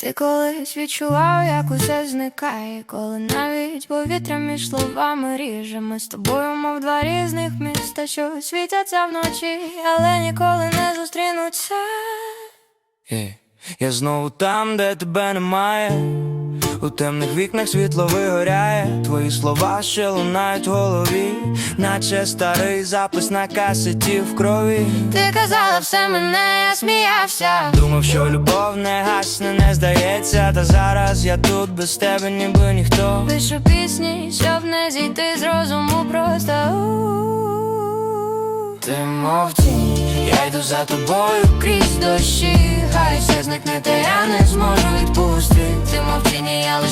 Ти колись відчував, як усе зникає, коли навіть повітря між словами ріже. Ми з тобою, мов два різних міста, що світяться вночі, але ніколи не зустрінуться. Ей, Я знову там, де тебе немає. У темних вікнах світло вигоряє. Твої слова ще лунають в голові, наче старий запис на касеті в крові. Ти казала все мене, я сміявся. Думав, що любов не гасне, не здається. Та зараз я тут без тебе, ніби ніхто. Пишу пісні, щоб не зійти з розуму просто. Ти мов тінь, я йду за тобою Крізь дощі,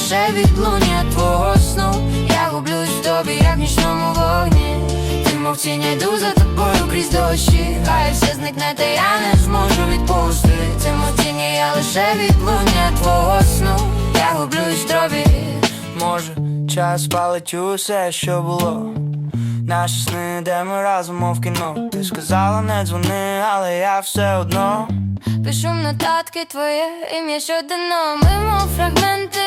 лише відлуння твого сну. Я гублюсь в тобі, як в нічному вогні. Ти мов тінь, я йду за тобою крізь дощі. Хай все зникне, та я не зможу відпустити. Ти мов тіні, я лише відлуння твого сну. Я гублюсь в тобі. Може, час спалить усе, що було. Наші сни, де ми разом, мов кіно. Ти сказала, не дзвони, але я все одно. Пишу в нотатки твоє ім'я щоденно Ми мов фрагменти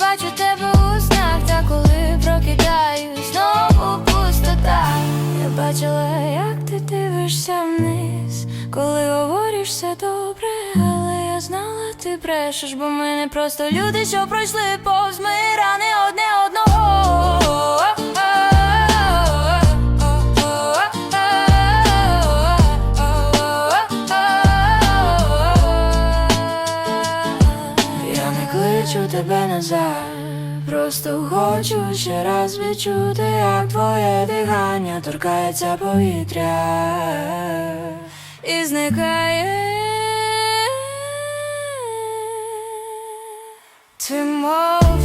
бачу тебе у снах Та коли прокидаюсь, знову пустота. Я бачила, як ти дивишся вниз Коли говориш все добре, але я знала, ти брешеш Бо ми не просто люди, що пройшли повз ми рани одне одного Не кличу тебе назад, просто хочу ще раз відчути, як твоє дихання торкається повітря і зникає. Ти мов